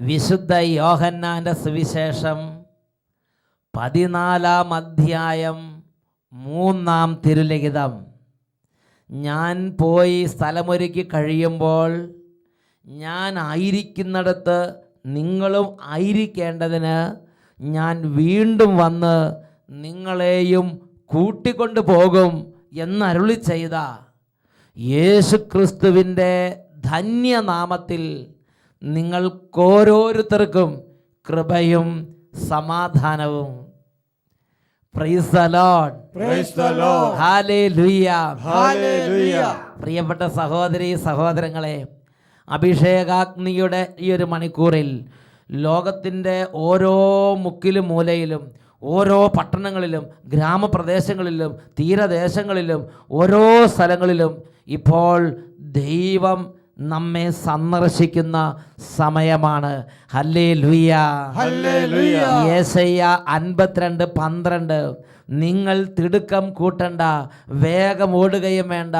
വിശുദ്ധ യോഹന്നാന്റെ സുവിശേഷം പതിനാലാം അധ്യായം മൂന്നാം തിരുലിഖിതം. ഞാൻ പോയി സ്ഥലമൊരുക്കി കഴിയുമ്പോൾ ഞാൻ ആയിരിക്കുന്നിടത്ത് നിങ്ങളും ആയിരിക്കേണ്ടതിന് ഞാൻ വീണ്ടും വന്ന് നിങ്ങളെയും കൂട്ടിക്കൊണ്ടു പോകും എന്നരുളി ചെയ്ത യേശുക്രിസ്തുവിന്റെ ധന്യനാമത്തിൽ നിങ്ങൾക്കോരോരുത്തർക്കും കൃപയും സമാധാനവും. പ്രിയപ്പെട്ട സഹോദരി സഹോദരങ്ങളെ അഭിഷേകാഗ്നിയുടെ ഈ ഒരു മണിക്കൂറിൽ ലോകത്തിന്റെ ഓരോ മുക്കിലും മൂലയിലും ഓരോ പട്ടണങ്ങളിലും ഗ്രാമപ്രദേശങ്ങളിലും തീരദേശങ്ങളിലും ഓരോ സ്ഥലങ്ങളിലും ഇപ്പോൾ ദൈവം നമ്മെ സന്ദർശിക്കുന്ന സമയമാണ്. ഹല്ലേ ലുയ. യേശയ്യ അൻപത്തിരണ്ട് പന്ത്രണ്ട്. നിങ്ങൾ തിടുക്കം കൂട്ടണ്ട വേഗം ഓടുകയും വേണ്ട.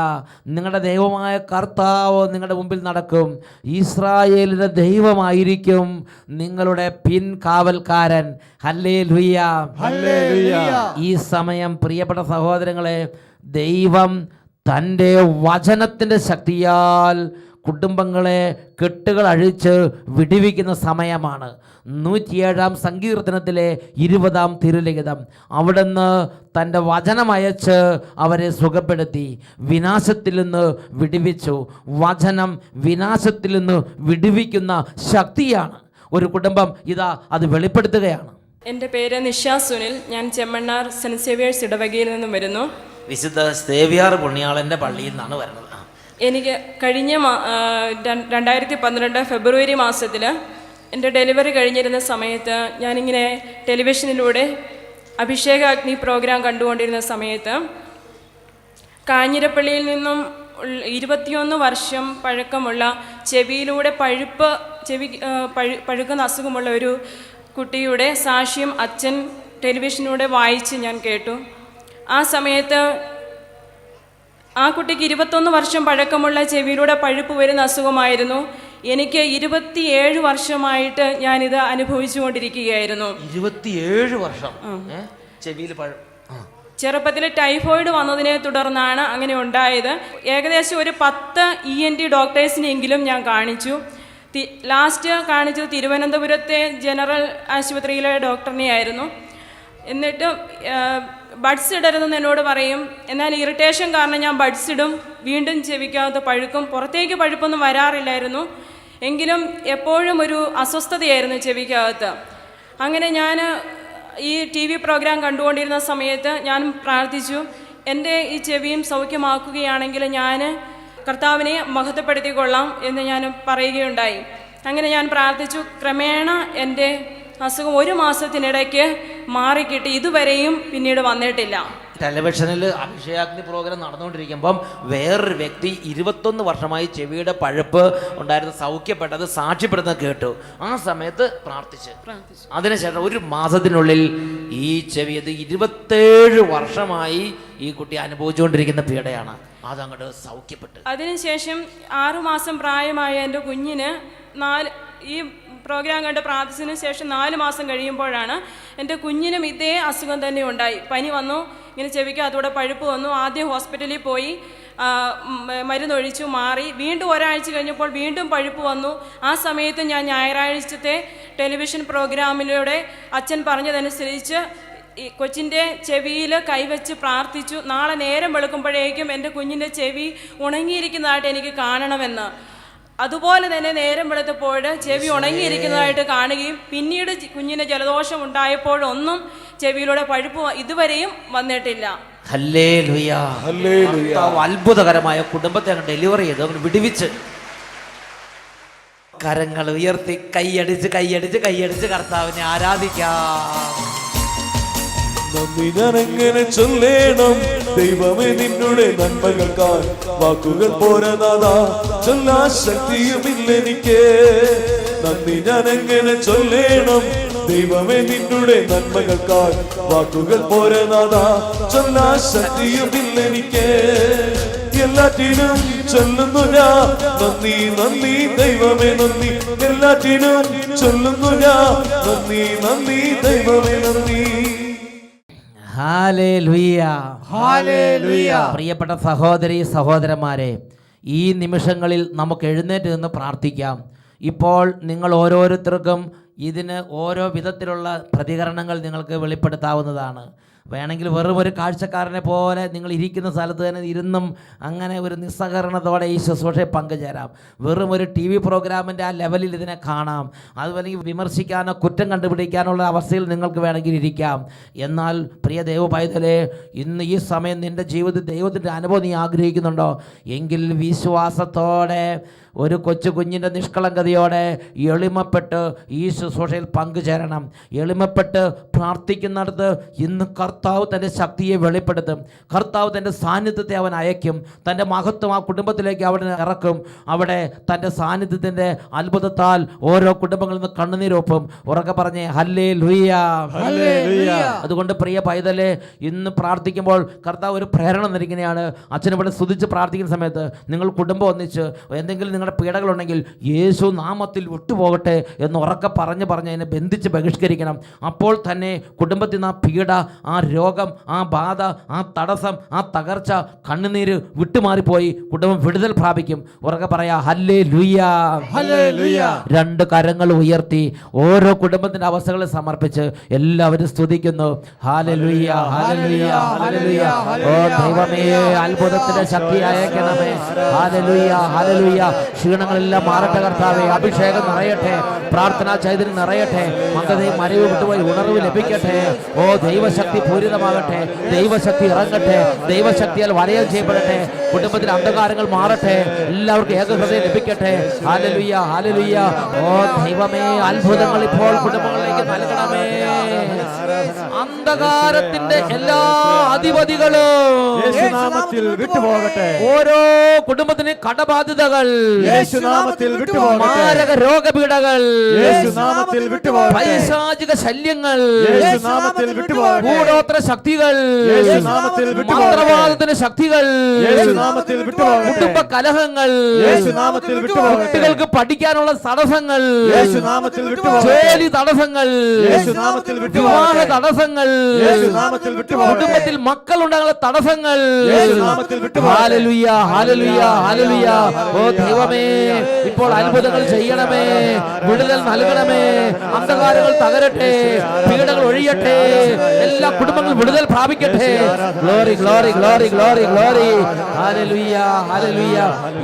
നിങ്ങളുടെ ദൈവമായ കർത്താവ് നിങ്ങളുടെ മുമ്പിൽ നടക്കും. ഇസ്രായേലിന്റെ ദൈവമായിരിക്കും നിങ്ങളുടെ പിൻകാവൽക്കാരൻ. ഹല്ലേ ലുയ്യ ഹല്ലേലൂയ. ഈ സമയം പ്രിയപ്പെട്ട സഹോദരങ്ങളെ ദൈവം തന്റെ വചനത്തിന്റെ ശക്തിയാൽ കുടുംബങ്ങളെ കെട്ടുകൾ അഴിച്ച് വിടിവിക്കുന്ന സമയമാണ്. നൂറ്റിയേഴാം സങ്കീർത്തനത്തിലെ ഇരുപതാം തിരുലിഖിതം. അവിടുന്ന് തന്റെ വചനമയച്ച് അവരെ സുഖപ്പെടുത്തി. വിനാശത്തിൽ നിന്ന് വിടിവിച്ചു. വചനം വിനാശത്തിൽ നിന്ന് വിടിവിക്കുന്ന ശക്തിയാണ്. ഒരു കുടുംബം ഇതാ അത് വെളിപ്പെടുത്തുകയാണ്. എന്റെ പേര് നിഷ സുനിൽ. ഞാൻ ചെമ്മണ്ണാർ സെന്റ് സേവിയേഴ്സ് ഇടവകയിൽ നിന്നും വരുന്നു. വിശുദ്ധ സേവിയാർ പുണ്യാളന്റെ പള്ളിയിൽ നിന്നാണ് വരുന്നത്. എനിക്ക് കഴിഞ്ഞ രണ്ടായിരത്തി പന്ത്രണ്ട് ഫെബ്രുവരി മാസത്തിൽ എന്റെ ഡെലിവറി കഴിഞ്ഞിരുന്ന സമയത്ത് ഞാനിങ്ങനെ ടെലിവിഷനിലൂടെ അഭിഷേക അഗ്നി പ്രോഗ്രാം കണ്ടുകൊണ്ടിരുന്ന സമയത്ത് കാഞ്ഞിരപ്പള്ളിയിൽ നിന്നും ഇരുപത്തിയൊന്ന് വർഷം പഴക്കമുള്ള ചെവിയിലൂടെ പഴുപ്പ് ചെവി പഴു പഴുക്കുന്ന അസുഖമുള്ള ഒരു കുട്ടിയുടെ സാക്ഷ്യം അച്ഛൻ ടെലിവിഷനിലൂടെ വായിച്ച് ഞാൻ കേട്ടു. ആ സമയത്ത് ആ കുട്ടിക്ക് ഇരുപത്തൊന്ന് വർഷം പഴക്കമുള്ള ചെവിയിലൂടെ പഴുപ്പ് വരുന്ന അസുഖമായിരുന്നു. എനിക്ക് ഇരുപത്തിയേഴ് വർഷമായിട്ട് ഞാനിത് അനുഭവിച്ചുകൊണ്ടിരിക്കുകയായിരുന്നു. ഇരുപത്തിയേഴ് വർഷം? ചെവിയിൽ പഴം. ചെറുപ്പത്തിൽ ടൈഫോയിഡ് വന്നതിനെ തുടർന്നാണ് അങ്ങനെ ഉണ്ടായത്. ഏകദേശം ഒരു പത്ത് ഇ എൻ ടി ഡോക്ടേഴ്സിനെങ്കിലും ഞാൻ കാണിച്ചു. ലാസ്റ്റ് കാണിച്ചത് തിരുവനന്തപുരത്തെ ജനറൽ ആശുപത്രിയിലെ ഡോക്ടറിനെയായിരുന്നു. എന്നിട്ട് ബഡ്സ് ഇടരുതെന്ന് എന്നോട് പറയും. എന്നാൽ ഇറിറ്റേഷൻ കാരണം ഞാൻ ബഡ്സ് ഇടും. വീണ്ടും ചെവിക്കകത്ത് പഴുക്കും പുറത്തേക്ക് പഴുപ്പൊന്നും വരാറില്ലായിരുന്നു. എങ്കിലും എപ്പോഴും ഒരു അസ്വസ്ഥതയായിരുന്നു ചെവിക്കകത്ത്. അങ്ങനെ ഞാൻ ഈ ടി വി പ്രോഗ്രാം കണ്ടുകൊണ്ടിരുന്ന സമയത്ത് ഞാൻ പ്രാർത്ഥിച്ചു. എന്റെ ഈ ചെവിയും സൗഖ്യമാക്കുകയാണെങ്കിൽ ഞാൻ കർത്താവിനെ മഹത്വപ്പെടുത്തിക്കൊള്ളാം എന്ന് ഞാൻ പറയുകയുണ്ടായി. അങ്ങനെ ഞാൻ പ്രാർത്ഥിച്ചു. ക്രമേണ എന്റെ അസുഖം ഒരു മാസത്തിനിടയ്ക്ക് മാറിക്കിട്ടി. ഇതുവരെയും പിന്നീട് വന്നിട്ടില്ല. ടെലിവിഷനിൽ അഭിഷേകാഗ്നി പ്രോഗ്രാം നടന്നുകൊണ്ടിരിക്കുമ്പം വേറൊരു വ്യക്തി ഇരുപത്തൊന്ന് വർഷമായി ചെവിയുടെ പഴുപ്പ് ഉണ്ടായിരുന്ന സൗഖ്യപ്പെട്ടത് സാക്ഷ്യപ്പെടുന്നത് കേട്ടു. ആ സമയത്ത് പ്രാർത്ഥിച്ച്. അതിനുശേഷം ഒരു മാസത്തിനുള്ളിൽ ഈ ചെവി അത് ഇരുപത്തേഴ് വർഷമായി ഈ കുട്ടി അനുഭവിച്ചുകൊണ്ടിരിക്കുന്ന പീഡയാണ്. അതങ്ങോട്ട് സൗഖ്യപ്പെട്ടു. അതിനുശേഷം ആറുമാസം പ്രായമായ എന്റെ കുഞ്ഞിന് നാല് ഈ പ്രോഗ്രാം കണ്ട് പ്രാർത്ഥിച്ചതിന് ശേഷം നാല് മാസം കഴിയുമ്പോഴാണ് എന്റെ കുഞ്ഞിനും ഇതേ അസുഖം തന്നെ ഉണ്ടായി. പനി വന്നു ഇങ്ങനെ ചെവിക്ക് അതോടെ പഴുപ്പ് വന്നു. ആദ്യം ഹോസ്പിറ്റലിൽ പോയി മരുന്നൊഴിച്ചു മാറി. വീണ്ടും ഒരാഴ്ച കഴിഞ്ഞപ്പോൾ വീണ്ടും പഴുപ്പ് വന്നു. ആ സമയത്ത് ഞാൻ ഞായറാഴ്ചത്തെ ടെലിവിഷൻ പ്രോഗ്രാമിലൂടെ അച്ഛൻ പറഞ്ഞതനുസരിച്ച് ഈ കൊച്ചിന്റെ ചെവിയിൽ കൈവച്ച് പ്രാർത്ഥിച്ചു. നാളെ നേരം വെളുക്കുമ്പോഴേക്കും എന്റെ കുഞ്ഞിന്റെ ചെവി ഉണങ്ങിയിരിക്കുന്നതായിട്ട് എനിക്ക് കാണണമെന്ന്. അതുപോലെ തന്നെ നേരം വെളുത്തപ്പോൾ ചെവി ഉണങ്ങിയിരിക്കുന്നതായിട്ട് കാണുകയും പിന്നീട് കുഞ്ഞിന് ജലദോഷം ഉണ്ടായപ്പോഴൊന്നും ചെവിയിലൂടെ പഴുപ്പ് ഇതുവരെയും വന്നിട്ടില്ല. ഹല്ലേലൂയ. ഹല്ലേലൂയ. കർത്താവ് അത്ഭുതകരമായ കുടുംബത്തെ അങ്ങ് ഡെലിവറി ചെയ്തു. അവന് വിടുവിച്ച്. കരങ്ങൾ ഉയർത്തി കൈയടിച്ച് കൈയടിച്ച് കൈയടിച്ച് കർത്താവിനെ ആരാധിക്കാം. നന്ദി എങ്ങനെ ചൊല്ലേണം. ദൈവമേ നിന്നുടെ നന്മകൾക്കാൻ വാക്കുകൾ പോരനാഥാ ചൊല്ലാ ശക്തിയുമില്ലെനിക്ക് നന്ദി ഞാൻ എങ്ങനെ ചൊല്ലേണം? ദൈവമേ നിന്നുടെ നന്മകൾക്കാൽ വാക്കുകൾ പോരനാഥാ ചൊല്ലാ ശക്തിയുമില്ലെനിക്ക് എല്ലാറ്റിനും ചൊല്ലുന്നു ഞാൻ. നന്ദി നന്ദി ദൈവമേ നന്ദി. എല്ലാറ്റിനും ചൊല്ലുന്നു ഞാൻ. നന്ദി നന്ദി ദൈവമേ നന്ദി. പ്രിയപ്പെട്ട സഹോദരി സഹോദരന്മാരെ ഈ നിമിഷങ്ങളിൽ നമുക്ക് എഴുന്നേറ്റ് നിന്ന് പ്രാർത്ഥിക്കാം. ഇപ്പോൾ നിങ്ങൾ ഓരോരുത്തർക്കും ഇതിന് ഓരോ വിധത്തിലുള്ള പ്രതികരണങ്ങൾ നിങ്ങൾക്ക് വെളിപ്പെടുത്താവുന്നതാണ്. വേണമെങ്കിൽ വെറും ഒരു കാഴ്ചക്കാരനെ പോലെ നിങ്ങൾ ഇരിക്കുന്ന സ്ഥലത്ത് തന്നെ ഇരുന്നും അങ്ങനെ ഒരു നിസ്സഹകരണത്തോടെ ഈ ശുശ്രൂഷയെ പങ്കുചേരാം. വെറും ഒരു ടി വി പ്രോഗ്രാമിന്റെ ആ ലെവലിൽ ഇതിനെ കാണാം. അതുപോലെ വിമർശിക്കാനോ കുറ്റം കണ്ടുപിടിക്കാനുള്ള അവസ്ഥയിൽ നിങ്ങൾക്ക് വേണമെങ്കിൽ ഇരിക്കാം. എന്നാൽ പ്രിയ ദൈവ പൈതലെ ഇന്ന് ഈ സമയം നിന്റെ ജീവിതത്തിൽ ദൈവത്തിന്റെ അനുഭവം നീ ആഗ്രഹിക്കുന്നുണ്ടോ? എങ്കിൽ വിശ്വാസത്തോടെ ഒരു കൊച്ചു കുഞ്ഞിന്റെ നിഷ്കളങ്കതയോടെ എളിമപ്പെട്ട് ഈ ശുശ്രൂഷയിൽ പങ്കുചേരണം. എളിമപ്പെട്ട് പ്രാർത്ഥിക്കുന്നിടത്ത് ഇന്ന് കർത്താവ് തന്റെ ശക്തിയെ വെളിപ്പെടുത്തും. കർത്താവ് തന്റെ സാന്നിധ്യത്തെ അവൻ അയക്കും തന്റെ മഹത്വം ആ കുടുംബത്തിലേക്ക് അവിടെ ഇറക്കും. അവിടെ തന്റെ സാന്നിധ്യത്തിന്റെ അത്ഭുതത്താൽ ഓരോ കുടുംബങ്ങളിൽ നിന്ന് കണ്ണുനീരൊപ്പും ഉറക്കെ പറഞ്ഞേ ഹല്ലേ ലുയ്യ. അതുകൊണ്ട് പ്രിയ പൈതലെ ഇന്ന് പ്രാർത്ഥിക്കുമ്പോൾ കർത്താവ് ഒരു പ്രേരണ നൽകുകയാണ്. അച്ഛനെ ഇവിടെ സ്തുതിച്ച് പ്രാർത്ഥിക്കുന്ന സമയത്ത് നിങ്ങൾ കുടുംബം ഒന്നിച്ച് എന്തെങ്കിലും നിങ്ങളുടെ പീഡകളുണ്ടെങ്കിൽ യേശു നാമത്തിൽ വിട്ടുപോകട്ടെ എന്ന് ഉറക്കെ പറഞ്ഞ് പറഞ്ഞ് അതിനെ ബന്ധിച്ച് ബഹിഷ്കരിക്കണം. അപ്പോൾ തന്നെ കുടുംബത്തിൽ നിന്ന് ആ പീഡ ആ രോഗം ആ ബാധ ആ തടസ്സം ആ തകർച്ച കണ്ണുനീര് വിട്ടുമാറിപ്പോയി. കുടുംബം വിടുതൽ പ്രാപിക്കും. ഉറക്കെ പറയാ ഹല്ലേ ലുയ്യ. രണ്ട് കരങ്ങൾ ഉയർത്തി ഓരോ കുടുംബത്തിന്റെ അവസ്ഥകളെ സമർപ്പിച്ച് എല്ലാവരും സ്തുതിക്കുന്നു. ഹാലലുയ്യ ഹാലലുയ്യ ഹാലലുയ്യ ഓ ദൈവമേ അത്ഭുതത്തിന്റെ ശക്തി അയക്കണമേ. ഹാലലുയ്യ ഹാലലുയ്യ ക്ഷീണങ്ങളെല്ലാം മാറട്ടെ കർത്താവെ അഭിഷേകം നിറയട്ടെ പ്രാർത്ഥനാ ചൈതന്യം നിറയട്ടെ മന്ദതയും മരവ് വിട്ടുപോയി ഉണർവ് ലഭിക്കട്ടെ. ഓ ദൈവശക്തി പൂരിതമാകട്ടെ ദൈവശക്തി ഇറങ്ങട്ടെ ദൈവശക്തിയാൽ വലയം ചെയ്യപ്പെടട്ടെ കുടുംബത്തിലെ അന്ധകാരങ്ങൾ മാറട്ടെ എല്ലാവർക്കും ഏകഹൃദയം ലഭിക്കട്ടെ. ഹാലലുയ്യ ഹാലലുയ്യ ഓ ദൈവമേ അത്ഭുതങ്ങൾ ഇപ്പോൾ കുടുംബങ്ങളിലേക്ക് നൽകണമേ. അന്ധകാരത്തിന്റെ എല്ലാ അധിപതികളും വിട്ടുപോകട്ടെ. ഓരോ കുടുംബത്തിന് കടബാധ്യതകൾ യേശുനാമത്തിൽ വിട്ടുപോകട്ടെ മാരക രോഗപീഠകൾ യേശുനാമത്തിൽ വിട്ടുപോകട്ടെ പൈശാചിക ശല്യങ്ങൾ യേശുനാമത്തിൽ ശക്തികൾ യേശുനാമത്തിൽ വിട്ടുപോകട്ടെ മന്ത്രവാദത്തിന്റെ ശക്തികൾ യേശുനാമത്തിൽ വിട്ടുപോകട്ടെ കുടുംബ കലഹങ്ങൾ യേശുനാമത്തിൽ വിട്ടുപോകട്ടെ കുട്ടികൾക്ക് പഠിക്കാനുള്ള തടസ്സങ്ങൾ യേശുനാമത്തിൽ വിട്ടുപോകട്ടെ ജോലി തടസ്സങ്ങൾ യേശുനാമത്തിൽ വിവാഹ വിട്ടുപോകട്ടെ തടസ്സങ്ങൾ യേശുനാമത്തിൽ വിട്ടുപോകട്ടെ കുടുംബത്തിൽ മക്കൾ ഉണ്ടാകുന്ന തടസ്സങ്ങൾ യേശുനാമത്തിൽ വിട്ടുപോകട്ടെ ഹാലലുയ്യ ഹാലലുയ്യ ഹാലലുയ്യ ഓ ദൈവമേ ഇപ്പോൾ അത്ഭുതങ്ങൾ ചെയ്യണമേ. വിടുതൽ നൽകണമേ. അന്ധകാരങ്ങൾ തകരട്ടെ. പീഡകൾ ഒഴിയട്ടെ. എല്ലാ കുടുംബങ്ങളും വിടുതൽ പ്രാപിക്കട്ടെ. Glory glory glory glory glory hallelujah hallelujah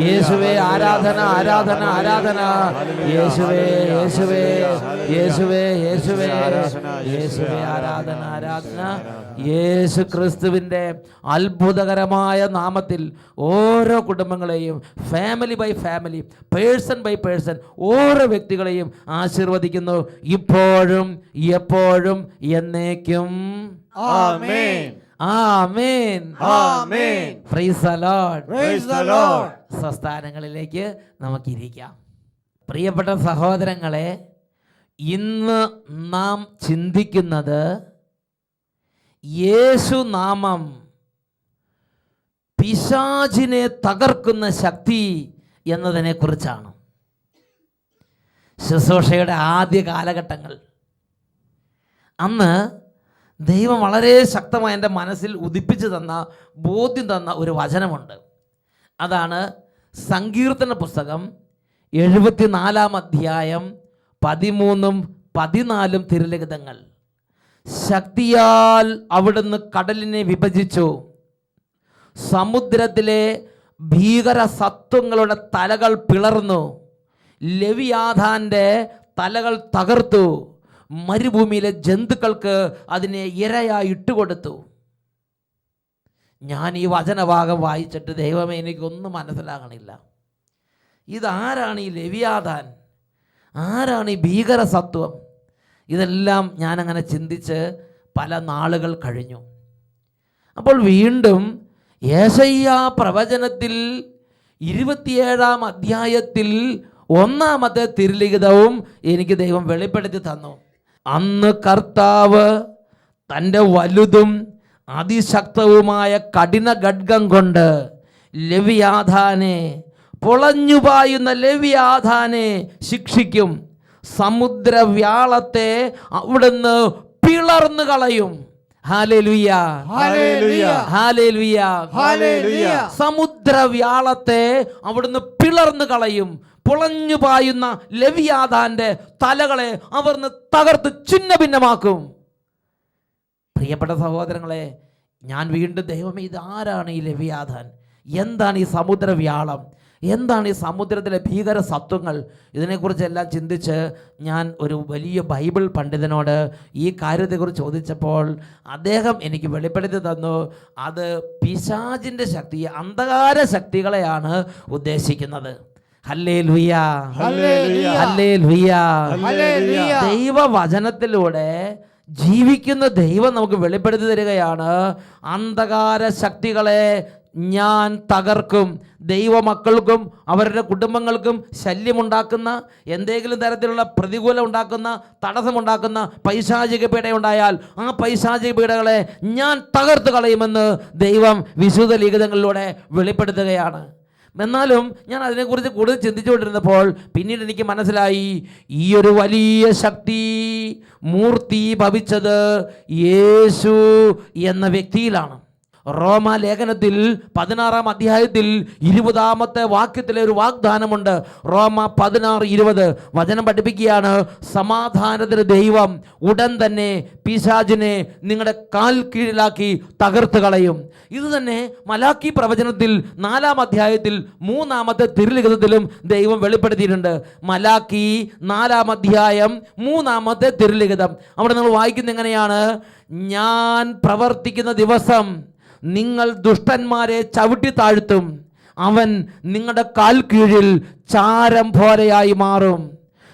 യേശുവേ. ആരാധന ആരാധന ആരാധന. യേശുവേ യേശുവേ യേശുവേ യേശുവേ. യേശുവേ ആരാധന ആരാധന യേശു ക്രിസ്തുവിന്റെ അത്ഭുതകരമായ നാമത്തിൽ ഓരോ കുടുംബങ്ങളെയും family by family person by person ഓരോ വ്യക്തികളെയും ആശീർവദിക്കുന്നു. ഇപ്പോഴും എപ്പോഴും എന്നേക്കും. ആമേൻ. ആമേൻ. ആമേൻ. Praise the lord praise the lord സ്വസ്ഥാനങ്ങളിലേക്ക് നമുക്കിരിക്കാം. പ്രിയപ്പെട്ട സഹോദരങ്ങളെ ഇന്ന് നാം ചിന്തിക്കുന്നത് യേശു നാമം പിശാചിനെ തകർക്കുന്ന ശക്തി എന്നതിനെക്കുറിച്ചാണ് ശുശ്രൂഷയുടെ ആദ്യ കാലഘട്ടങ്ങൾ. അന്ന് ദൈവം വളരെ ശക്തമായി എന്റെ മനസ്സിൽ ഉദിപ്പിച്ചു തന്ന ബോധ്യം തന്ന ഒരു വചനമുണ്ട്. അതാണ് സങ്കീർത്തന പുസ്തകം എഴുപത്തിനാലാം അധ്യായം പതിമൂന്നും പതിനാലും തിരുലിഖിതങ്ങൾ. ശക്തിയാൽ അവിടുന്ന് കടലിനെ വിഭജിച്ചു. സമുദ്രത്തിലെ ഭീകര സത്വങ്ങളുടെ തലകൾ പിളർന്നു. ലവിയാധാന്റെ തലകൾ തകർത്തു. മരുഭൂമിയിലെ ജന്തുക്കൾക്ക് അതിനെ ഇരയായി ഇട്ടുകൊടുത്തു. ഞാൻ ഈ വചനഭാഗം വായിച്ചിട്ട് ദൈവമേ എനിക്കൊന്നും മനസ്സിലാകണില്ല. ഇതാരാണ് ഈ ലവിയാധാൻ ആരാണ് ഈ ഭീകര സത്വം? ഇതെല്ലാം ഞാനങ്ങനെ ചിന്തിച്ച് പല നാളുകൾ കഴിഞ്ഞു. അപ്പോൾ വീണ്ടും യേശയ്യ പ്രവചനത്തിൽ ഇരുപത്തിയേഴാം അധ്യായത്തിൽ ഒന്നാമത്തെ തിരുലിഖിതവും എനിക്ക് ദൈവം വെളിപ്പെടുത്തി തന്നു. അന്ന് കർത്താവ് തന്റെ വലുതും അതിശക്തവുമായ കഠിന ഖഡ്ഗം കൊണ്ട് ലവ്യാധാനെ പൊളഞ്ഞുപായുന്ന ലവ്യാധാനെ ശിക്ഷിക്കും. സമുദ്രവ്യാളത്തെ അവിടുന്ന് പിളർന്നു കളയും. സമുദ്രവ്യാളത്തെ അവിടുന്ന് പിളർന്നു കളയും. പുളഞ്ഞു പായുന്ന ലവിയാദാന്റെ തലകളെ അവർന്ന് തകർത്ത് ചിന്ന ഭിന്നമാക്കും പ്രിയപ്പെട്ട സഹോദരങ്ങളെ ഞാൻ വീണ്ടും ദൈവമേ ഇത് ആരാണ് ഈ ലവിയാദാൻ എന്താണ് ഈ സമുദ്രവ്യാളം? എന്താണ് ഈ സമുദ്രത്തിലെ ഭീകര സത്വങ്ങൾ? ഇതിനെക്കുറിച്ചെല്ലാം ചിന്തിച്ച് ഞാൻ ഒരു വലിയ ബൈബിൾ പണ്ഡിതനോട് ഈ കാര്യത്തെക്കുറിച്ച് ചോദിച്ചപ്പോൾ അദ്ദേഹം എനിക്ക് വെളിപ്പെടുത്തി തന്നു അത് പിശാചിന്റെ ശക്തി അന്ധകാര ശക്തികളെയാണ് ഉദ്ദേശിക്കുന്നത്. ദൈവവചനത്തിലൂടെ ജീവിക്കുന്ന ദൈവം നമുക്ക് വെളിപ്പെടുത്തി തരികയാണ്. അന്ധകാര ശക്തികളെ ഞാൻ തകർക്കും ദൈവമക്കൾക്കും അവരുടെ കുടുംബങ്ങൾക്കും ശല്യമുണ്ടാക്കുന്ന എന്തെങ്കിലും തരത്തിലുള്ള പ്രതികൂലം ഉണ്ടാക്കുന്ന തടസ്സമുണ്ടാക്കുന്ന പൈശാചിക പീഡയുണ്ടായാൽ ആ പൈശാചിക പീഡകളെ ഞാൻ തകർത്ത് കളയുമെന്ന് ദൈവം വിശുദ്ധ ലിഖിതങ്ങളിലൂടെ വെളിപ്പെടുത്തുകയാണ്. എന്നാലും ഞാൻ അതിനെക്കുറിച്ച് കൂടുതൽ ചിന്തിച്ചുകൊണ്ടിരുന്നപ്പോൾ പിന്നീട് എനിക്ക് മനസ്സിലായി ഈ ഒരു വലിയ ശക്തി മൂർത്തി ഭവിച്ചത് യേശു എന്ന വ്യക്തിയിലാണ്. റോമ ലേഖനത്തിൽ പതിനാറാം അധ്യായത്തിൽ ഇരുപതാമത്തെ വാക്യത്തിലെ ഒരു വാഗ്ദാനമുണ്ട്. റോമ പതിനാറ് ഇരുപത്. വചനം പഠിപ്പിക്കുകയാണ് സമാധാനത്തിന് ദൈവം ഉടൻ തന്നെ പിശാജിനെ നിങ്ങളുടെ കാൽ കീഴിലാക്കി തകർത്ത് കളയും. ഇത് തന്നെ മലാക്കി പ്രവചനത്തിൽ നാലാം അധ്യായത്തിൽ മൂന്നാമത്തെ തിരുലിഖിതത്തിലും ദൈവം വെളിപ്പെടുത്തിയിട്ടുണ്ട്. മലാക്കി നാലാം അധ്യായം മൂന്നാമത്തെ തിരുലിഖിതം. അവിടെ നിങ്ങൾ വായിക്കുന്ന എങ്ങനെയാണ്? ഞാൻ പ്രവർത്തിക്കുന്ന ദിവസം നിങ്ങൾ ദുഷ്ടന്മാരെ ചവിട്ടി താഴ്ത്തും. അവൻ നിങ്ങളുടെ കാൽ കീഴിൽ ചാരം പോലെയായി മാറും.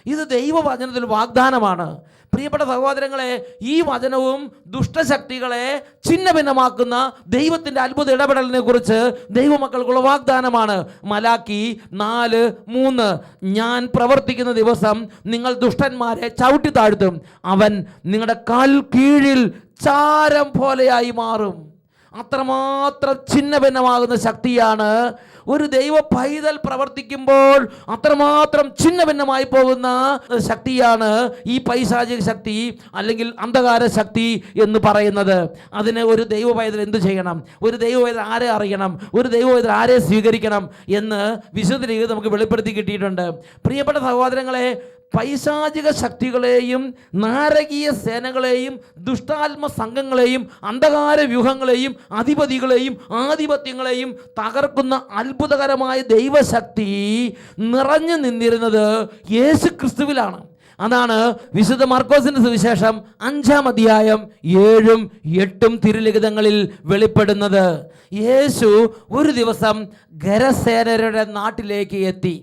ഇത് ദൈവവചനത്തിൽ വാഗ്ദാനമാണ്. പ്രിയപ്പെട്ട സഹോദരങ്ങളെ ഈ വചനവും ദുഷ്ടശക്തികളെ ഛിന്ന ഭിന്നമാക്കുന്ന ദൈവത്തിന്റെ അത്ഭുത ഇടപെടലിനെ കുറിച്ച് ദൈവമക്കൾക്കുള്ള വാഗ്ദാനമാണ്. മലാക്കി നാല് മൂന്ന്. ഞാൻ പ്രവർത്തിക്കുന്ന ദിവസം നിങ്ങൾ ദുഷ്ടന്മാരെ ചവിട്ടി താഴ്ത്തും. അവൻ നിങ്ങളുടെ കാൽ കീഴിൽ ചാരം പോലെയായി മാറും. അത്രമാത്രം ഛിന്ന ഭിന്നമാകുന്ന ശക്തിയാണ് ഒരു ദൈവ പൈതൽ പ്രവർത്തിക്കുമ്പോൾ അത്രമാത്രം ഛിന്ന ഭിന്നമായി പോകുന്ന ശക്തിയാണ് ഈ പൈശാചിക ശക്തി അല്ലെങ്കിൽ അന്ധകാര ശക്തി എന്ന് പറയുന്നത്. അതിന് ഒരു ദൈവ പൈതൽ എന്ത് ചെയ്യണം? ഒരു ദൈവ പൈതൽ ആരെ അറിയണം? ഒരു ദൈവ പൈതൽ ആരെ സ്വീകരിക്കണം? എന്ന് വിശുദ്ധ രീതി നമുക്ക് വെളിപ്പെടുത്തി കിട്ടിയിട്ടുണ്ട്. പ്രിയപ്പെട്ട സഹോദരങ്ങളെ പൈശാചിക ശക്തികളെയും നാരകീയ സേനകളെയും ദുഷ്ടാത്മ സംഘങ്ങളെയും അന്ധകാര വ്യൂഹങ്ങളെയും അധിപതികളെയും ആധിപത്യങ്ങളെയും തകർക്കുന്ന അത്ഭുതകരമായ ദൈവശക്തി നിറഞ്ഞു നിന്നിരുന്നത് യേശു ക്രിസ്തുവിലാണ് അതാണ് വിശുദ്ധ മാർക്കോസിന്റെ സുവിശേഷം അഞ്ചാം അധ്യായം ഏഴും എട്ടും തിരുലിഖിതങ്ങളിൽ വെളിപ്പെടുന്നത്. യേശു ഒരു ദിവസം ഗരസേനരുടെ നാട്ടിലേക്ക് എത്തി.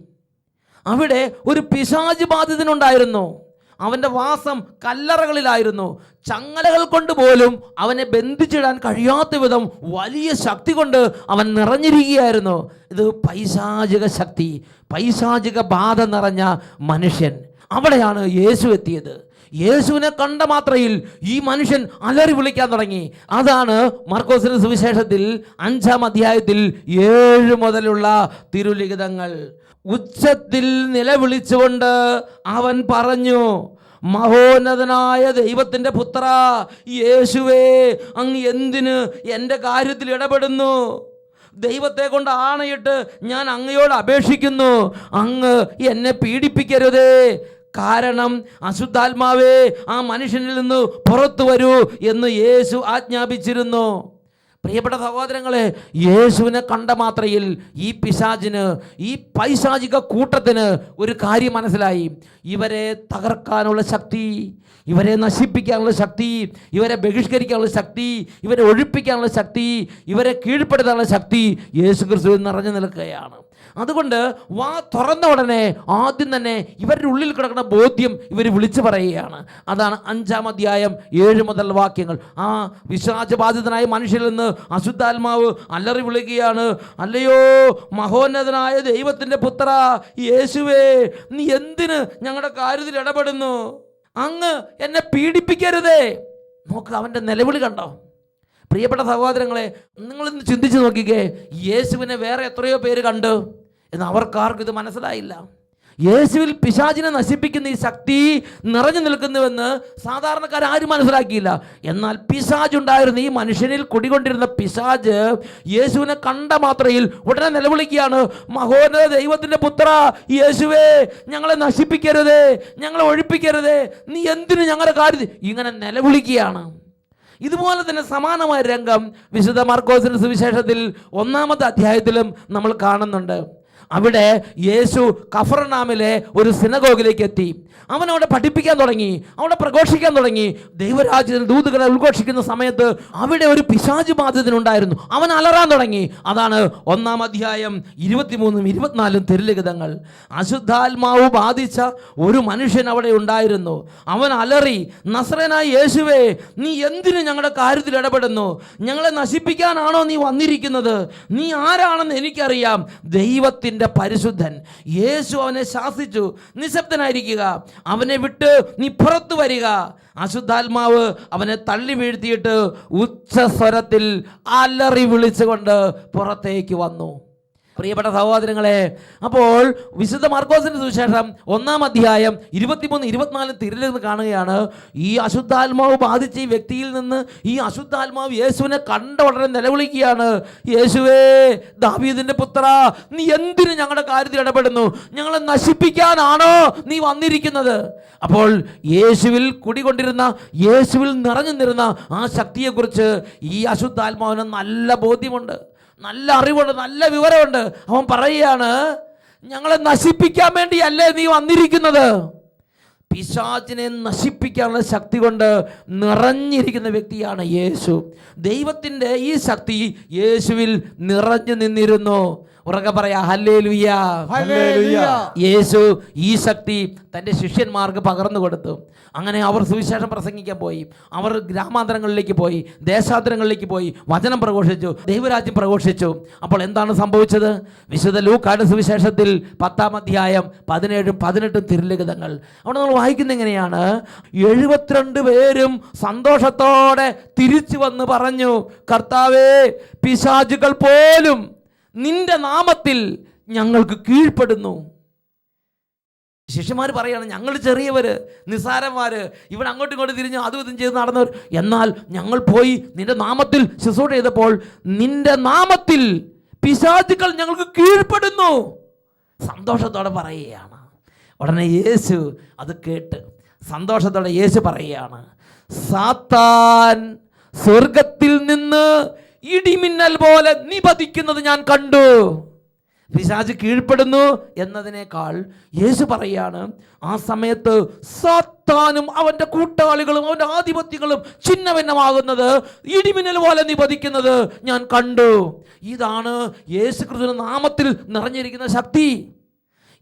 അവിടെ ഒരു പിശാജ് ബാധിതനുണ്ടായിരുന്നു. അവന്റെ വാസം കല്ലറകളിലായിരുന്നു. ചങ്ങലകൾ കൊണ്ട് പോലും അവനെ ബന്ധിച്ചിടാൻ കഴിയാത്ത വിധം വലിയ ശക്തി കൊണ്ട് അവൻ നിറഞ്ഞിരിക്കുകയായിരുന്നു. ഇത് പൈശാചിക ശക്തി പൈശാചിക ബാധ നിറഞ്ഞ മനുഷ്യൻ. അവിടെയാണ് യേശു എത്തിയത്. യേശുവിനെ കണ്ട മാത്രയിൽ ഈ മനുഷ്യൻ അലറി വിളിക്കാൻ തുടങ്ങി. അതാണ് മർക്കോസിന് സുവിശേഷത്തിൽ അഞ്ചാം അധ്യായത്തിൽ ഏഴ് മുതലുള്ള തിരുലിഖിതങ്ങൾ. ഉച്ചത്തിൽ നിലവിളിച്ചുകൊണ്ട് അവൻ പറഞ്ഞു മഹോന്നതനായ ദൈവത്തിന്റെ പുത്ര യേശുവേ അങ്ങ് എന്തിന് എന്റെ കാര്യത്തിൽ ഇടപെടുന്നു? ദൈവത്തെ കൊണ്ട് ആണയിട്ട് ഞാൻ അങ്ങയോട് അപേക്ഷിക്കുന്നു. അങ്ങ് എന്നെ പീഡിപ്പിക്കരുതേ. കാരണം അശുദ്ധാത്മാവേ ആ മനുഷ്യനിൽ നിന്ന് പുറത്തു വരൂ എന്ന് യേശു ആജ്ഞാപിച്ചിരുന്നു. പ്രിയപ്പെട്ട സഹോദരങ്ങളെ യേശുവിനെ കണ്ട മാത്രയിൽ ഈ പിശാചിന് ഈ പൈശാചിക കൂട്ടത്തിന് ഒരു കാര്യം മനസ്സിലായി. ഇവരെ തകർക്കാനുള്ള ശക്തി ഇവരെ നശിപ്പിക്കാനുള്ള ശക്തി ഇവരെ ബഹിഷ്കരിക്കാനുള്ള ശക്തി ഇവരെ ഒഴിപ്പിക്കാനുള്ള ശക്തി ഇവരെ കീഴ്പ്പെടുത്താനുള്ള ശക്തി യേശു ക്രിസ്തുവിൽ നിറഞ്ഞു നിൽക്കുകയാണ്. അതുകൊണ്ട് വാ തുറന്ന ഉടനെ ആദ്യം തന്നെ ഇവരുടെ ഉള്ളിൽ കിടക്കുന്ന ബോധ്യം ഇവർ വിളിച്ചു പറയുകയാണ്. അതാണ് അഞ്ചാം അധ്യായം ഏഴ് മുതൽ വാക്യങ്ങൾ. ആ വിശ്വാസബാധിതനായ മനുഷ്യരിൽ നിന്ന് അശുദ്ധാത്മാവ് അല്ലറി വിളിക്കുകയാണ്. അല്ലയോ മഹോന്നതനായ ദൈവത്തിന്റെ പുത്ര യേശുവേ നീ എന്തിന് ഞങ്ങളുടെ കാര്യത്തിൽ ഇടപെടുന്നു? അങ്ങ് എന്നെ പീഡിപ്പിക്കരുതേ. നോക്ക് അവന്റെ നിലവിളി കണ്ടോ? പ്രിയപ്പെട്ട സഹോദരങ്ങളെ നിങ്ങളിന്ന് ചിന്തിച്ച് നോക്കിക്കേ. യേശുവിനെ വേറെ എത്രയോ പേര് കണ്ട് എന്ന് അവർക്കാർക്കും ഇത് മനസ്സിലായില്ല. യേശുവിൽ പിശാചിനെ നശിപ്പിക്കുന്ന ഈ ശക്തി നിറഞ്ഞു നിൽക്കുന്നുവെന്ന് സാധാരണക്കാർ ആരും മനസ്സിലാക്കിയില്ല. എന്നാൽ പിശാജ് ഉണ്ടായിരുന്ന ഈ മനുഷ്യനിൽ കുടികൊണ്ടിരുന്ന പിശാജ് യേശുവിനെ കണ്ട മാത്രയിൽ ഉടനെ നിലവിളിക്കുകയാണ്. മഹോന്നത ദൈവത്തിന്റെ പുത്ര യേശുവേ ഞങ്ങളെ നശിപ്പിക്കരുതേ ഞങ്ങളെ ഒഴിപ്പിക്കരുതേ നീ എന്തിനു ഞങ്ങളുടെ കാര്യത്തിൽ ഇങ്ങനെ നിലവിളിക്കുകയാണ്. ഇതുപോലെ തന്നെ സമാനമായ രംഗം വിശുദ്ധ മാർക്കോസിന് സുവിശേഷത്തിൽ ഒന്നാമത്തെ അധ്യായത്തിലും നമ്മൾ കാണുന്നുണ്ട്. അവിടെ യേശു കഫർനാമിലെ ഒരു സിനഗോഗിലേക്ക് എത്തി. അവൻ അവിടെ പഠിപ്പിക്കാൻ തുടങ്ങി അവിടെ പ്രഘോഷിക്കാൻ തുടങ്ങി. ദൈവരാജ്യത്തിന് ദൂതുകളെ ഉദ്ഘോഷിക്കുന്ന സമയത്ത് അവിടെ ഒരു പിശാചു ബാധിതനുണ്ടായിരുന്നു അവൻ അലറാൻ തുടങ്ങി. അതാണ് ഒന്നാം അധ്യായം ഇരുപത്തിമൂന്നും ഇരുപത്തിനാലും തിരുലിഖിതങ്ങൾ. അശുദ്ധാത്മാവ് ബാധിച്ച ഒരു മനുഷ്യൻ അവിടെ ഉണ്ടായിരുന്നു. അവൻ അലറി നസ്രനായ യേശുവേ നീ എന്തിനു ഞങ്ങളുടെ കാര്യത്തിൽ ഇടപെടുന്നു? ഞങ്ങളെ നശിപ്പിക്കാനാണോ നീ വന്നിരിക്കുന്നത്? നീ ആരാണെന്ന് എനിക്കറിയാം. ദൈവത്തിന്റെ പരിശുദ്ധൻ. യേശു അവനെ ശാസിച്ചു. നിശബ്ദനായിരിക്കുക. അവനെ വിട്ട് നീ പുറത്തു വരിക. അശുദ്ധാത്മാവ് അവനെ തള്ളി വീഴ്ത്തിയിട്ട് ഉച്ചസ്വരത്തിൽ അലറി വിളിച്ചുകൊണ്ട് പുറത്തേക്ക് വന്നു. പ്രിയപ്പെട്ട സഹോദരങ്ങളെ അപ്പോൾ വിശുദ്ധ മാർക്കോസിന്റെ സുവിശേഷം ഒന്നാം അധ്യായം ഇരുപത്തിമൂന്ന് ഇരുപത്തിനാല് തിരിലെന്ന് കാണുകയാണ്. ഈ അശുദ്ധാത്മാവ് ബാധിച്ച ഈ വ്യക്തിയിൽ നിന്ന് ഈ അശുദ്ധാത്മാവ് യേശുവിനെ കണ്ട ഉടനെ നിലവിളിക്കുകയാണ്. യേശുവേ ദാവീദിന്റെ പുത്ര നീ എന്തിനു ഞങ്ങളുടെ കാര്യത്തിൽ ഇടപെടുന്നു? ഞങ്ങളെ നശിപ്പിക്കാനാണോ നീ വന്നിരിക്കുന്നത്? അപ്പോൾ യേശുവിൽ കുടികൊണ്ടിരുന്ന യേശുവിൽ നിറഞ്ഞു നിന്നിരുന്ന ആ ശക്തിയെക്കുറിച്ച് ഈ അശുദ്ധാത്മാവിന് നല്ല ബോധ്യമുണ്ട്. നല്ല അറിവുണ്ട് നല്ല വിവരമുണ്ട്. അവൻ പറയുകയാണ് ഞങ്ങളെ നശിപ്പിക്കാൻ വേണ്ടിയല്ലേ നീ വന്നിരിക്കുന്നത്? പിശാചിനെ നശിപ്പിക്കാനുള്ള ശക്തി കൊണ്ട് നിറഞ്ഞിരിക്കുന്ന വ്യക്തിയാണ് യേശു. ദൈവത്തിന്റെ ഈ ശക്തി യേശുവിൽ നിറഞ്ഞു നിന്നിരുന്നു. ഉറക്കെ പറയാ ഹല്ലേലൂയ. യേശു ഈ ശക്തി തന്റെ ശിഷ്യന്മാർക്ക് പകർന്നു കൊടുത്തു. അങ്ങനെ അവർ സുവിശേഷം പ്രസംഗിക്കാൻ പോയി. അവർ ഗ്രാമാന്തരങ്ങളിലേക്ക് പോയി ദേശാന്തരങ്ങളിലേക്ക് പോയി വചനം പ്രഘോഷിച്ചു ദൈവരാജ്യം പ്രഘോഷിച്ചു. അപ്പോൾ എന്താണ് സംഭവിച്ചത്? വിശുദ്ധ ലൂക്കാട് സുവിശേഷത്തിൽ പത്താം അധ്യായം പതിനേഴും പതിനെട്ടും തിരുലിഖിതങ്ങൾ. അവിടെ നമ്മൾ വായിക്കുന്ന എങ്ങനെയാണ്? എഴുപത്തിരണ്ട് പേരും സന്തോഷത്തോടെ തിരിച്ചു വന്ന് പറഞ്ഞു കർത്താവേ പിശാചുകൾ പോലും നിന്റെ നാമത്തിൽ ഞങ്ങൾക്ക് കീഴ്പ്പെടുന്നു. ശിഷ്യന്മാർ പറയുകയാണ് ഞങ്ങൾ ചെറിയവര് നിസാരന്മാർ ഇവിടെ അങ്ങോട്ടും ഇങ്ങോട്ടും തിരിഞ്ഞു അതും ഇതും ചെയ്ത് നടന്നവർ. എന്നാൽ ഞങ്ങൾ പോയി നിന്റെ നാമത്തിൽ ശുശ്രൂഷ ചെയ്തപ്പോൾ നിന്റെ നാമത്തിൽ പിശാചുക്കൾ ഞങ്ങൾക്ക് കീഴ്പ്പെടുന്നു. സന്തോഷത്തോടെ പറയുകയാണ്. ഉടനെ യേശു അത് കേട്ട് സന്തോഷത്തോടെ യേശു പറയുകയാണ് സാത്താൻ സ്വർഗത്തിൽ നിന്ന് ഇടിമിന്നൽ പോലെ നിപതിക്കുന്നത് ഞാൻ കണ്ടു. പിശാജ് കീഴ്പ്പെടുന്നു എന്നതിനേക്കാൾ യേശു പറയാണ് ആ സമയത്ത് സാത്താനും അവന്റെ കൂട്ടാളികളും അവന്റെ ആധിപത്യങ്ങളും ചിഹ്നഭിന്നമാകുന്നത് ഇടിമിന്നൽ പോലെ നിപതിക്കുന്നത് ഞാൻ കണ്ടു. ഇതാണ് യേശു നാമത്തിൽ നിറഞ്ഞിരിക്കുന്ന ശക്തി.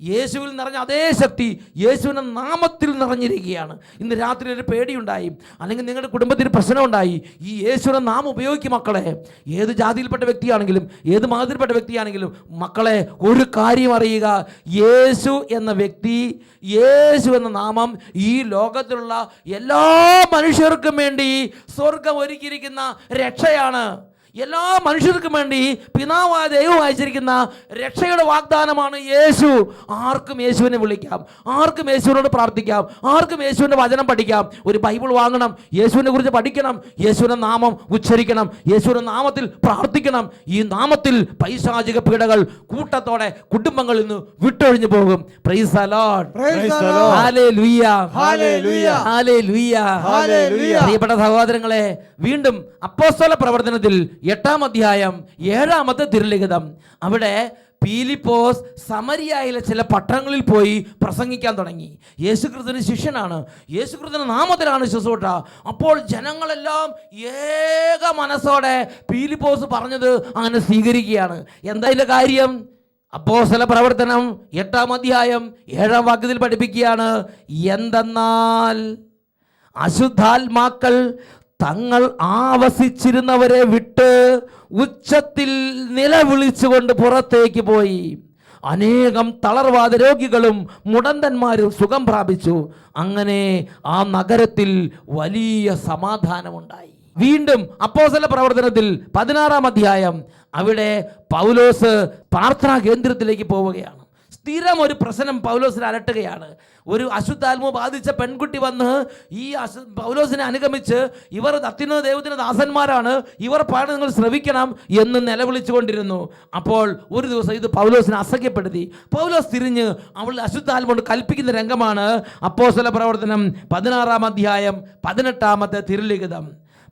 യേശുവിൽ നിറഞ്ഞ അതേ ശക്തി യേശുവിന്റെ നാമത്തിൽ നിറഞ്ഞിരിക്കുകയാണ്. ഇന്ന് രാത്രി ഒരു പേടിയുണ്ടായി. അല്ലെങ്കിൽ നിങ്ങളുടെ കുടുംബത്തിന് പ്രശ്നമുണ്ടായി. ഈ യേശുവിന്റെ നാമം ഉപയോഗിക്കും മക്കളെ. ഏത് ജാതിയിൽപ്പെട്ട വ്യക്തിയാണെങ്കിലും ഏത് മതത്തിൽപ്പെട്ട വ്യക്തിയാണെങ്കിലും മക്കളെ ഒരു കാര്യം അറിയുക. യേശു എന്ന വ്യക്തി യേശു എന്ന നാമം ഈ ലോകത്തിലുള്ള എല്ലാ മനുഷ്യർക്കും വേണ്ടി സ്വർഗം ഒരുക്കിയിരിക്കുന്ന രക്ഷയാണ്. എല്ലാ മനുഷ്യർക്കും വേണ്ടി പിതാവായ ദൈവം അയച്ചിരിക്കുന്ന രക്ഷയുടെ വാഗ്ദാനമാണ് യേശു. ആർക്കും യേശുവിനെ വിളിക്കാം. ആർക്കും യേശുവിനോട് പ്രാർത്ഥിക്കാം. ആർക്കും യേശുവിന്റെ വചനം പഠിക്കാം. ഒരു ബൈബിൾ വാങ്ങണം. യേശുവിനെ കുറിച്ച് പഠിക്കണം. യേശുവിന്റെ നാമം ഉച്ചരിക്കണം. യേശുവിന്റെ നാമത്തിൽ പ്രാർത്ഥിക്കണം. ഈ നാമത്തിൽ പൈശാചിക പീഡകൾ കൂട്ടത്തോടെ കുടുംബങ്ങളിൽ നിന്ന് വിട്ടൊഴിഞ്ഞു പോകും. പ്രൈസ്. പ്രിയപ്പെട്ട സഹോദരങ്ങളെ വീണ്ടും അപ്പോസ്തല പ്രവർത്തനത്തിൽ എട്ടാം അധ്യായം ഏഴാമത്തെ തിരുലിഖിതം. അവിടെ പീലിപ്പോസ് സമരിയായിലെ ചില പട്ടണങ്ങളിൽ പോയി പ്രസംഗിക്കാൻ തുടങ്ങി. യേശുക്രിസ്തുവിന് ശിഷ്യനാണ്. യേശുക്രിസ്തുവിന്റെ നാമത്തിലാണ് ശുശ്രൂഷ. അപ്പോൾ ജനങ്ങളെല്ലാം ഏക മനസ്സോടെ പീലിപ്പോസ് പറഞ്ഞത് അങ്ങനെ സ്വീകരിക്കുകയാണ്. എന്താ ഇതിന്റെ കാര്യം? അപ്പോസ്തല പ്രവർത്തനം എട്ടാം അധ്യായം ഏഴാം വാക്യത്തിൽ പഠിപ്പിക്കുകയാണ്. എന്തെന്നാൽ അശുദ്ധാത്മാക്കൾ തങ്ങൾ ആവസിച്ചിരുന്നവരെ വിട്ട് ഉച്ചത്തിൽ നിലവിളിച്ചുകൊണ്ട് പുറത്തേക്ക് പോയി. അനേകം തളർവാദ രോഗികളും മുടന്തന്മാരും സുഖം പ്രാപിച്ചു. അങ്ങനെ ആ നഗരത്തിൽ വലിയ സമാധാനമുണ്ടായി. വീണ്ടും അപ്പോസല പ്രവർത്തനത്തിൽ പതിനാറാം അധ്യായം. അവിടെ പൗലോസ് പ്രാർത്ഥനാ കേന്ദ്രത്തിലേക്ക് പോവുകയാണ്. സ്ഥിരം ഒരു പ്രശ്നം പൗലോസിനെ അലട്ടുകയാണ്. ഒരു അശുദ്ധാത്മ ബാധിച്ച പെൺകുട്ടി വന്ന് ഈ അശു പൗലോസിനെ അനുഗമിച്ച് ഇവർ അത്യുന്നത ദൈവത്തിന് ദാസന്മാരാണ് ഇവർ പാട് നിങ്ങൾ ശ്രവിക്കണം എന്ന് നിലവിളിച്ചുകൊണ്ടിരുന്നു. അപ്പോൾ ഒരു ദിവസം ഇത് പൗലോസിനെ അസഖ്യപ്പെടുത്തി പൗലോസ് തിരിഞ്ഞ് അവൾ അശുദ്ധാത്മ കൽപ്പിക്കുന്ന രംഗമാണ് അപ്പോസ്തല പ്രവർത്തനം പതിനാറാം അധ്യായം പതിനെട്ടാമത്തെ തിരുലിഖിതം.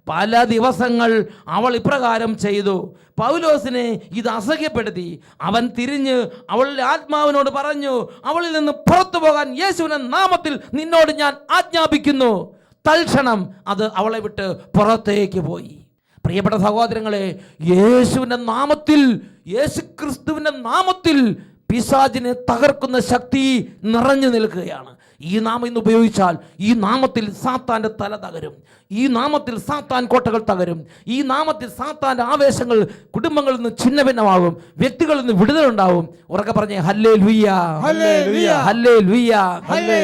പല ദിവസങ്ങൾ അവൾ ഇപ്രകാരം ചെയ്തു. പൗലോസിനെ ഇത് അസഹ്യപ്പെടുത്തി. അവൻ തിരിഞ്ഞ് അവളുടെ ആത്മാവിനോട് പറഞ്ഞു അവളിൽ നിന്ന് പുറത്തു പോകാൻ യേശുവിന്റെ നാമത്തിൽ നിന്നോട് ഞാൻ ആജ്ഞാപിക്കുന്നു. തൽക്ഷണം അത് അവളെ വിട്ട് പുറത്തേക്ക് പോയി. പ്രിയപ്പെട്ട സഹോദരങ്ങളെ യേശുവിന്റെ നാമത്തിൽ യേശു ക്രിസ്തുവിന്റെ നാമത്തിൽ പിശാചിനെ തകർക്കുന്ന ശക്തി നിറഞ്ഞു നിൽക്കുകയാണ്. ഈ നാമം ഇന്ന് ഉപയോഗിച്ചാൽ ഈ നാമത്തിൽ സാത്താന്റെ തല തകരും. ഈ നാമത്തിൽ സാത്താൻ കോട്ടകൾ തകരും. ഈ നാമത്തിൽ സാത്താന്റെ ആവേശങ്ങൾ കുടുംബങ്ങളിൽ നിന്ന് ഛിന്ന ഭിന്നമാകും വ്യക്തികളിൽ നിന്ന് വിടുതലുണ്ടാവും ഉറക്കെ പറഞ്ഞേ ഹല്ലേ ലുയ്യ. ഹല്ലേ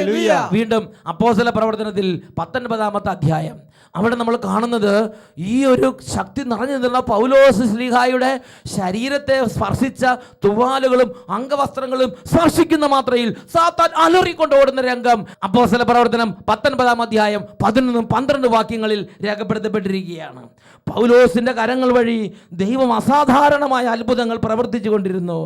ലുയ്യ. വീണ്ടും അപ്പോസല പ്രവർത്തനത്തിൽ പത്തൊൻപതാമത്തെ അധ്യായം. അവിടെ നമ്മൾ കാണുന്നത് ഈ ഒരു ശക്തി നിറഞ്ഞു നിന്ന പൗലോസ് ശ്ലീഹായുടെ ശരീരത്തെ സ്പർശിച്ച തുവാലുകളും അംഗവസ്ത്രങ്ങളും സ്പർശിക്കുന്ന മാത്രയിൽ സാത്താൻ അലറിക്കൊണ്ട് ഓടുന്ന രംഗം. അപ്പോസല പ്രവർത്തനം പത്തൊൻപതാം അധ്യായം പതിനൊന്നും പന്ത്രണ്ട് വാക്യങ്ങളിൽ രേഖപ്പെടുത്തപ്പെട്ടിരിക്കുകയാണ്. പൗലോസിന്റെ കരങ്ങൾ വഴി ദൈവം അസാധാരണമായ അത്ഭുതങ്ങൾ പ്രവർത്തിച്ചു കൊണ്ടിരുന്നു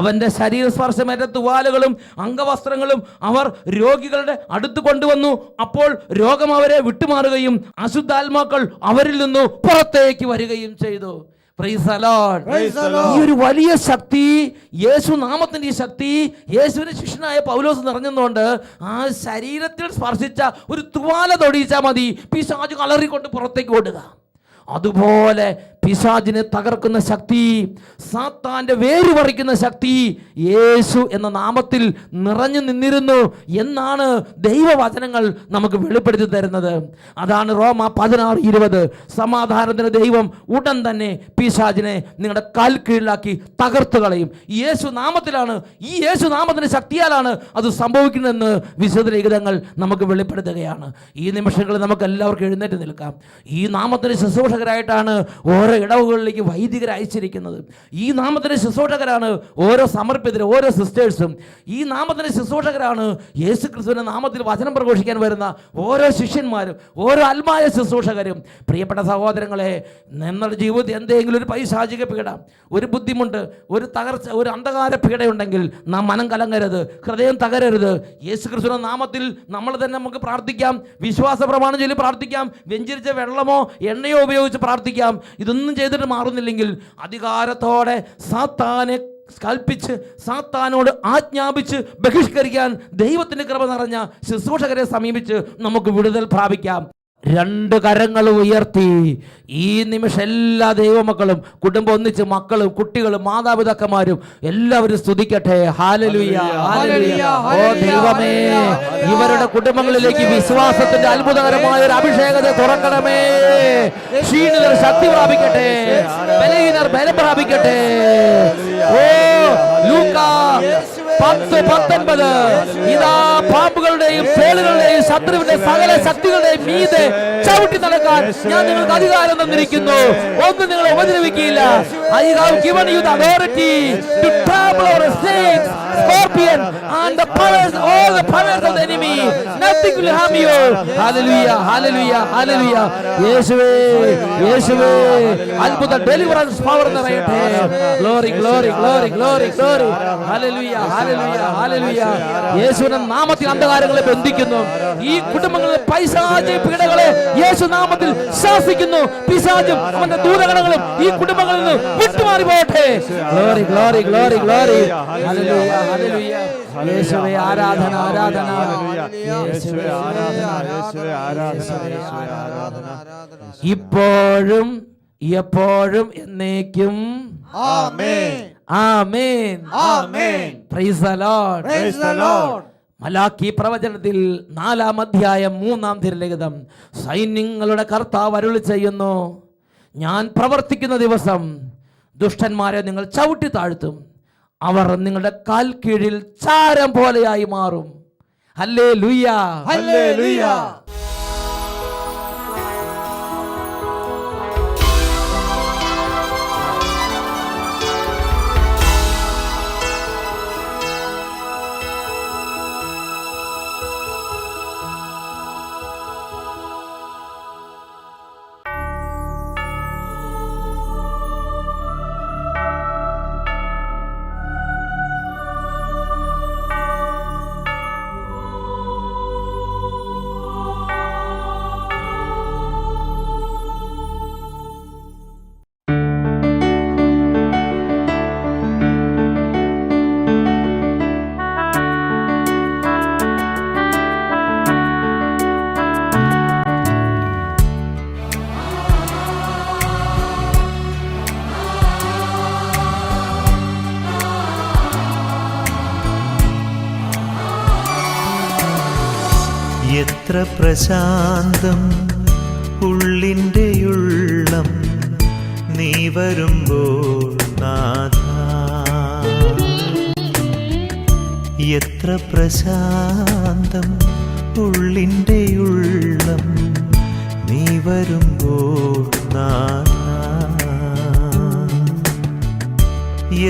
അവന്റെ ശരീരസ്പർശമേറ്റ തുവാലുകളും അംഗവസ്ത്രങ്ങളും അവർ രോഗികളുടെ അടുത്ത് കൊണ്ടുവന്നു. അപ്പോൾ രോഗം അവരെ വിട്ടുമാറുകയും അശുദ്ധാത്മാക്കൾ അവരിൽ നിന്നു പുറത്തേക്ക് വരികയും ചെയ്തു. ഈ ഒരു വലിയ ശക്തി യേശു നാമത്തിന്റെ ഈ ശക്തി യേശുവിന് ശിഷ്യനായ പൗലോസ് നിറഞ്ഞതുകൊണ്ട് ആ ശരീരത്തിൽ സ്പർശിച്ച ഒരു തുവാല തൊടിയിച്ചാൽ മതി. പിശാജ് കളറിക്കൊണ്ട് പുറത്തേക്ക് ഓടുക. അതുപോലെ പിശാജിനെ തകർക്കുന്ന ശക്തി സാത്താന്റെ വേര് പറിക്കുന്ന ശക്തി യേശു എന്ന നാമത്തിൽ നിറഞ്ഞു നിന്നിരുന്നു എന്നാണ് ദൈവവചനങ്ങൾ നമുക്ക് വെളിപ്പെടുത്തി തരുന്നത്. അതാണ് റോമ പതിനാറ് ഇരുപത്. സമാധാനത്തിന് ദൈവം ഉടൻ തന്നെ പിശാജിനെ നിങ്ങളുടെ കാൽ കീഴിലാക്കി തകർത്തു കളയും. യേശു നാമത്തിലാണ് ഈ യേശു നാമത്തിന്റെ ശക്തിയാലാണ് അത് സംഭവിക്കുന്നതെന്ന് വിശുദ്ധ ലിഖിതങ്ങൾ നമുക്ക് വെളിപ്പെടുത്തുകയാണ്. ഈ നിമിഷങ്ങളിൽ നമുക്ക് എല്ലാവർക്കും എഴുന്നേറ്റ് നിൽക്കാം. ഈ നാമത്തിന് ശുശ്രൂഷകരായിട്ടാണ് ഓരോ ഇടവുകളിലേക്ക് വൈദികരെ അയച്ചിരിക്കുന്നത്. ഈ നാമത്തിന് ശുശ്രൂഷകരാണ് ഓരോ സമർപ്പിതരും ഓരോ സിസ്റ്റേഴ്സും. ഈ നാമത്തിന് ശുശ്രൂഷകരാണ് യേശു ക്രിസ്തുവിന്റെ നാമത്തിൽ വചനം പ്രഘോഷിക്കാൻ വരുന്ന ഓരോ ശിഷ്യന്മാരും ഓരോ അൽമായ ശുശ്രൂഷകരും. പ്രിയപ്പെട്ട സഹോദരങ്ങളെ നിങ്ങളുടെ ജീവിതത്തിൽ എന്തെങ്കിലും ഒരു പൈശാചിക പീഡ ഒരു ബുദ്ധിമുട്ട് ഒരു തകർച്ച ഒരു അന്ധകാര പീഡയുണ്ടെങ്കിൽ നാം മനം കലങ്ങരുത് ഹൃദയം തകരരുത്. യേശു ക്രിസ്തുവിന്റെ നാമത്തിൽ നമ്മൾ തന്നെ നമുക്ക് പ്രാർത്ഥിക്കാം വിശ്വാസ പ്രമാണം ചൊല്ലി പ്രാർത്ഥിക്കാം വെഞ്ചരിച്ച വെള്ളമോ എണ്ണയോ ഉപയോഗിച്ച് പ്രാർത്ഥിക്കാം. ഇതൊന്നും ചെയ്തിട്ട് മാറുന്നില്ലെങ്കിൽ അധികാരത്തോടെ സാത്താനെ കൽപ്പിച്ച് സാത്താനോട് ആജ്ഞാപിച്ച് ബഹിഷ്കരിക്കാൻ ദൈവത്തിന്റെ കൃപ നിറഞ്ഞ ശുശ്രൂഷകരെ സമീപിച്ച് നമുക്ക് വിടുതൽ പ്രാപിക്കാം. രണ്ട് കരങ്ങൾ ഉയർത്തി. ഈ നിമിഷം എല്ലാ ദൈവമക്കളും കുടുംബം ഒന്നിച്ച് മക്കളും കുട്ടികളും മാതാപിതാക്കന്മാരും എല്ലാവരും സ്തുതിക്കട്ടെ. ഓ ദൈവമേ ഇവരുടെ കുടുംബങ്ങളിലേക്ക് വിശ്വാസത്തിന്റെ അത്ഭുതകരമായ ഒരു അഭിഷേകത്തെ തുറക്കണമേ. ക്ഷീണിതർ ശക്തി പ്രാപിക്കട്ടെ. ബലഹീനർ ബലം പ്രാപിക്കട്ടെ. ഓ ലൂക്ക പത്ത് പത്തൊൻപത്. ഇതാ പാമ്പുകളുടെയും പേളുകളുടെയും ശത്രുവിന്റെ സകല ശക്തികളുടെയും മീതെ ചവിട്ടി നടക്കാൻ ഞാൻ നിങ്ങൾക്ക് അധികാരം തന്നിരിക്കുന്നു. ഒന്നും നിങ്ങളെ ഉപദ്രവിക്കില്ല I have given you the authority to travel over snakes scorpion and the powers all the powers of the enemy. Nothing will harm you. Hallelujah hallelujah hallelujah. യേശുവേ യേശുവേ. അത്ഭുത ഡെലിവറൻസ് പവർ നിറയട്ടെ. Glory glory glory glory glory hallelujah hallelujah hallelujah യേശുവിന്റെ നാമത്തിൽ അന്ധകാരങ്ങളെ ബന്ധിക്കുന്നു. ഈ കുടുംബങ്ങളിലെ പൈശാചിക പീഡകളെ യേശു നാമത്തിൽ ശാസിക്കുന്നു. പിശാചും അവന്റെ ദൂതഗണങ്ങളും ഈ കുടുംബങ്ങളിൽ നിന്ന് വിട്ടുമാറി പോകട്ടെ ഗ്ലോറി ഗ്ലോറി ഗ്ലോറി. യേശുവേ ആരാധന ആരാധന യേശുവേ ആരാധന യേശുവേ ആരാധന. ഇപ്പോഴും എപ്പോഴും എന്നേക്കും ആമേൻ. ആമേൻ. ആമേൻ. Praise the lord praise the lord Malachi പ്രവചനത്തിൽ നാലാം അധ്യായം മൂന്നാം തിരലിഖിതം സൈന്യങ്ങളുടെ കർത്താവ് അരുളി ചെയ്യുന്നു ഞാൻ പ്രവർത്തിക്കുന്ന ദിവസം ദുഷ്ടന്മാരെ നിങ്ങൾ ചവിട്ടി താഴ്ത്തും. അവർ നിങ്ങളുടെ കാൽ കീഴിൽ ചാരം പോലെയായി മാറും. അല്ലേ ലുയ്യ പ്രശാന്തം ഉള്ളിന്റെ ഉള്ളം നീ വരുമ്പോൾ നാഥ. എത്ര പ്രശാന്തം ഉള്ളിന്റെ ഉള്ളം നീ വരുമ്പോൾ നാഥ.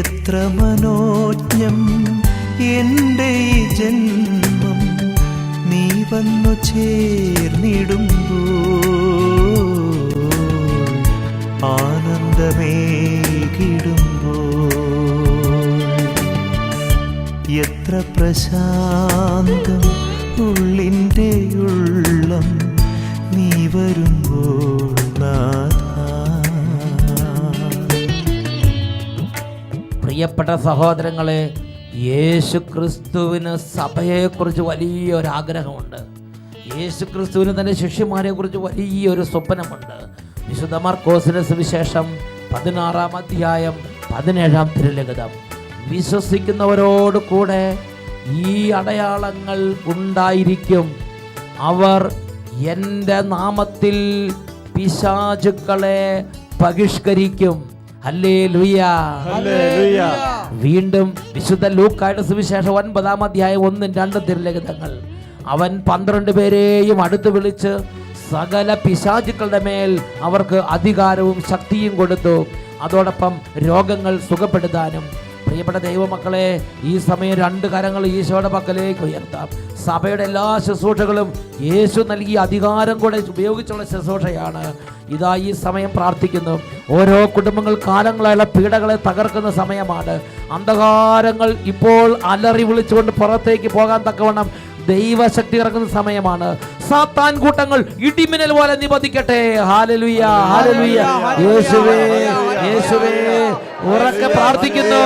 എത്ര മനോജ്ഞം എന്റെ ജന്മം വന്നു ചേർന്നിടുമ്പോ ആനന്ദമേകിടുമ്പോ എത്ര പ്രശാന്തം ഉള്ളിന്റെ ഉള്ളം നീ വരുമ്പോൾ പ്രിയപ്പെട്ട സഹോദരങ്ങളെ യേശു ക്രിസ്തുവിന് സഭയെക്കുറിച്ച് വലിയൊരാഗ്രഹമുണ്ട്. യേശു ക്രിസ്തുവിന് തന്റെ ശിഷ്യന്മാരെ കുറിച്ച് വലിയൊരു സ്വപ്നമുണ്ട്. വിശുദ്ധ മാർക്കോസിന് സുവിശേഷം പതിനാറാം അധ്യായം പതിനേഴാം തിരുലഗതം വിശ്വസിക്കുന്നവരോട് കൂടെ ഈ അടയാളങ്ങൾ ഉണ്ടായിരിക്കും. അവർ എന്റെ നാമത്തിൽ പിശാചുക്കളെ ഹല്ലേലൂയ. വീണ്ടും വിശുദ്ധ ലൂക്കായുടെ സുവിശേഷം ഒൻപതാം അധ്യായം ഒന്നും രണ്ടും തിരുലഗിതങ്ങൾ അവൻ പന്ത്രണ്ട് പേരെയും അടുത്ത് വിളിച്ച് സകല പിശാചുക്കളുടെ മേൽ അവർക്ക് അധികാരവും ശക്തിയും കൊടുത്തു. അതോടൊപ്പം രോഗങ്ങൾ സുഖപ്പെടുത്താനും പ്രിയപ്പെട്ട ദൈവമക്കളെ ഈ സമയം രണ്ട് കരങ്ങൾ ഈശോയുടെ പക്കലേക്ക് ഉയർത്താം. സഭയുടെ എല്ലാ ശുശ്രൂഷകളും യേശു നൽകിയ അധികാരം കൂടെ ഉപയോഗിച്ചുള്ള ശുശ്രൂഷയാണ്. ഇതാ ഈ സമയം പ്രാർത്ഥിക്കുന്നു. ഓരോ കുടുംബങ്ങൾ കാലങ്ങളായുള്ള പീഡകളെ തകർക്കുന്ന സമയമാണ്. അന്ധകാരങ്ങൾ ഇപ്പോൾ അലറി വിളിച്ചുകൊണ്ട് പുറത്തേക്ക് പോകാൻ തക്കവണ്ണം ദൈവശക്തി ഇറങ്ങുന്ന സമയമാണ്. സാത്താൻ കൂട്ടങ്ങൾ ഇടിമിന്നൽ പോലെ നിബന്ധിക്കട്ടെ. ഹാലലുയ ഹാലലുയ യേശുവേ യേശുവേ. ഉറക്കെ പ്രാർത്ഥിക്കുന്നു.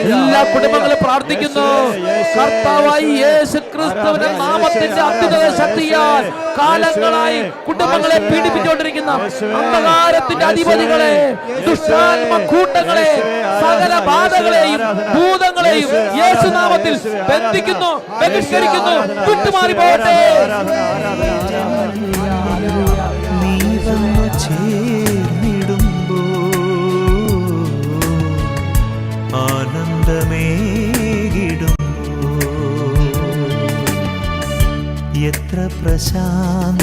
എല്ലാ കുടുംബങ്ങളും പ്രാർത്ഥിക്കുന്നു. കർത്താവായി യേശു ക്രിസ്തുവിന്റെ നാമത്തിന്റെ അത്യുത ശക്തിയാൽ കാലങ്ങളായി കുടുംബങ്ങളെ പീഡിപ്പിച്ചുകൊണ്ടിരിക്കുന്ന അന്ധകാരത്തിന്റെ അധിപതികളെ ദുഷ്ടാത്മ കൂട്ടങ്ങളെ സകല ബാധകളെയും ഭൂതങ്ങളെയും യേശുനാമത്തിൽ ബന്ധിക്കുന്നു ബഹിഷ്കരിക്കുന്നു വിട്ടുമാറി പോകട്ടെ നീ വന്നു ചേർന്നിടുമ്പോ ആനന്ദമേകിടുമ്പോ എത്ര പ്രശാന്ത